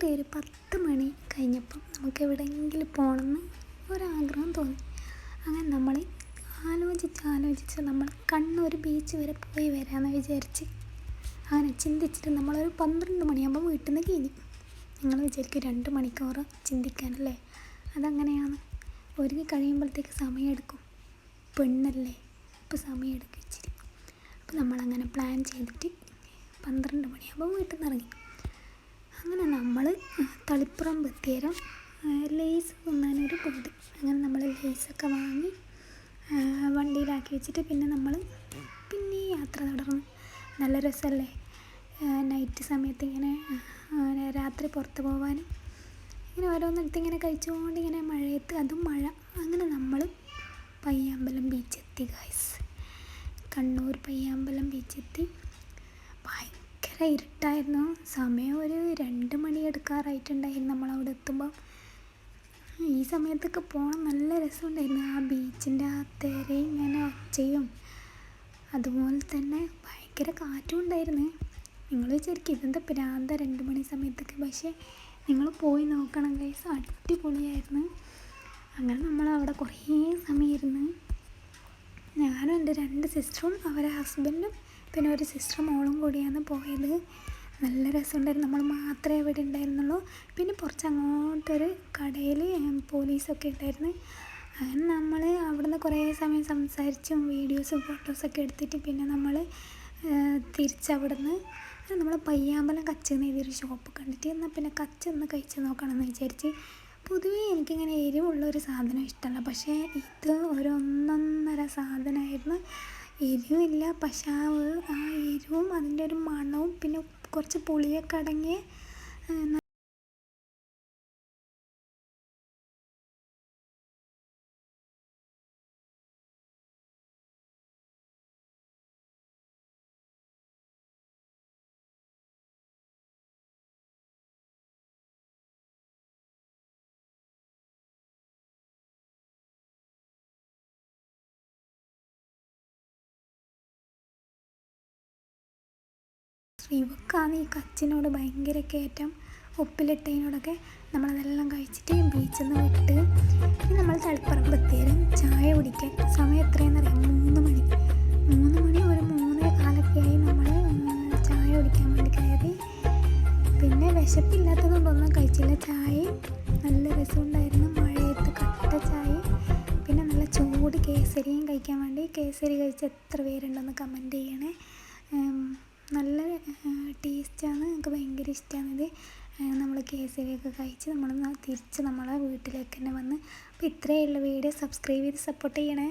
രാത്രി ഒരു പത്ത് മണി കഴിഞ്ഞപ്പം നമുക്ക് എവിടെയെങ്കിലും പോകണമെന്ന് ഒരാഗ്രഹം തോന്നി. അങ്ങനെ നമ്മൾ ആലോചിച്ച് ആലോചിച്ച് നമ്മൾ കണ്ണൂർ ബീച്ച് വരെ പോയി വരാമെന്ന് വിചാരിച്ച് അങ്ങനെ ചിന്തിച്ചിട്ട് നമ്മളൊരു പന്ത്രണ്ട് മണിയാകുമ്പോൾ വീട്ടിൽ നിന്ന് കഴിഞ്ഞു നിങ്ങൾ വിചാരിക്കും രണ്ട് മണിക്കൂർ ചിന്തിക്കാനല്ലേ? അതങ്ങനെയാണ്. ഒരുങ്ങി കഴിയുമ്പോഴത്തേക്ക് സമയമെടുക്കും. പെണ്ണല്ലേ? അപ്പോൾ സമയമെടുക്കും ഇച്ചിരി. അപ്പോൾ നമ്മളങ്ങനെ പ്ലാൻ ചെയ്തിട്ട് പന്ത്രണ്ട് മണിയാകുമ്പോൾ വീട്ടിൽ നിന്ന് ഇറങ്ങി. അങ്ങനെ നമ്മൾ തളിപ്പുറം ബത്തേരം ലേസ് തിന്നാനൊരു പൂതി അങ്ങനെ നമ്മൾ ലേസൊക്കെ വാങ്ങി വണ്ടിയിലാക്കി വെച്ചിട്ട് പിന്നെ നമ്മൾ പിന്നെ യാത്ര തുടർന്നു. നല്ല രസമല്ലേ നൈറ്റ് സമയത്ത് ഇങ്ങനെ രാത്രി പുറത്ത് പോകാനും ഇങ്ങനെ ഓരോന്നിടത്ത് ഇങ്ങനെ കഴിച്ചുകൊണ്ട് ഇങ്ങനെ മഴയത്ത് അതും മഴ. അങ്ങനെ നമ്മൾ പയ്യാമ്പലം ബീച്ചെത്തി ഗായ്സ് കണ്ണൂർ പയ്യാമ്പലം ബീച്ചെത്തി ഭയങ്കര ഇരുട്ടായിരുന്നു. സമയം ഒരു രണ്ട് മണി എടുക്കാറായിട്ടുണ്ടായിരുന്നു നമ്മളവിടെ എത്തുമ്പോൾ ഈ സമയത്തൊക്കെ പോകണം നല്ല രസമുണ്ടായിരുന്നു. ആ ബീച്ചിന്റെ ആ തിരയും ഇങ്ങനെ ഒച്ചയും അതുപോലെ തന്നെ ഭയങ്കര കാറ്റും ഉണ്ടായിരുന്നു. നിങ്ങൾ വിചാരിക്കും ഇതെന്താ പ്രാന്ത രണ്ട് മണി സമയത്തൊക്കെ. പക്ഷേ നിങ്ങൾ പോയി നോക്കണം ഗൈസ് അടിപൊളിയായിരുന്നു. അങ്ങനെ നമ്മൾ അവിടെ കുറേ സമയം ഇരുന്ന് ഞാനും എന്റെ രണ്ട് സിസ്റ്ററും അവരെ ഹസ്ബൻഡും പിന്നെ ഒരു സിസ്റ്റർ മോളും കൂടിയാണ് പോയത്. നല്ല രസമുണ്ടായിരുന്നു. നമ്മൾ മാത്രമേ ഇവിടെ ഉണ്ടായിരുന്നുള്ളൂ. പിന്നെ കുറച്ച് അങ്ങോട്ടൊരു കടയിൽ പോലീസൊക്കെ ഉണ്ടായിരുന്നു. അങ്ങനെ നമ്മൾ അവിടുന്ന് കുറേ സമയം സംസാരിച്ചും വീഡിയോസും ഫോട്ടോസൊക്കെ എടുത്തിട്ട് പിന്നെ നമ്മൾ തിരിച്ചവിടുന്ന് നമ്മൾ പയ്യാമ്പലം കച്ച് എഴുതിയൊരു ഷോപ്പ് കണ്ടിട്ട് എന്നാൽ പിന്നെ കച്ച് ഒന്ന് കഴിച്ച് നോക്കണമെന്ന് വിചാരിച്ച് പൊതുവേ എനിക്കിങ്ങനെ എരിവുള്ള ഒരു സാധനം ഇഷ്ടമല്ല. പക്ഷേ ഇത് ഒരു ഒന്നൊന്നര സാധനമായിരുന്നു. എരിവില്ല പക്ഷെ ആ ആ എരിവും അതിന്റെ ഒരു മണവും പിന്നെ കുറച്ച് പുളിയൊക്കെ അടങ്ങിയ ഇവക്കാണ് ഈ കച്ചിനോട് ഭയങ്കര കയറ്റം. ഉപ്പിലിട്ടതിനോടൊക്കെ നമ്മളതെല്ലാം കഴിച്ചിട്ട് ബീച്ചിൽ നിന്ന് വിട്ട് പിന്നെ നമ്മൾ തളിപ്പറമ്പ് എത്തിയാലും ചായ കുടിക്കാൻ സമയം എത്രയെന്ന് അറിയാം. മൂന്ന് മണി. മൂന്ന് മണി ഒരു മൂന്നേ കാലൊക്കെയായി നമ്മൾ ചായ കുടിക്കാൻ വേണ്ടി കയറി. പിന്നെ വിശപ്പില്ലാത്തതുകൊണ്ടൊന്നും കഴിച്ചില്ല. ചായ നല്ല രസമുണ്ടായിരുന്നു. മഴയത്ത് കട്ട ചായ. പിന്നെ നല്ല ചൂട് കേസരിയും കഴിക്കാൻ വേണ്ടി. കേസരി കഴിച്ച് എത്ര പേരുണ്ടെന്ന് കമന്റ് ചെയ്യണേ. ഭയങ്കര ഇഷ്ടമാണിത് നമ്മൾ കേസരിയൊക്കെ കഴിച്ച് നമ്മൾ തിരിച്ച് നമ്മളെ വീട്ടിലേക്ക് തന്നെ വന്ന് അപ്പോൾ ഇത്രയേ ഉള്ളൂ വീഡിയോ. സബ്സ്ക്രൈബ് ചെയ്ത് സപ്പോർട്ട് ചെയ്യണേ.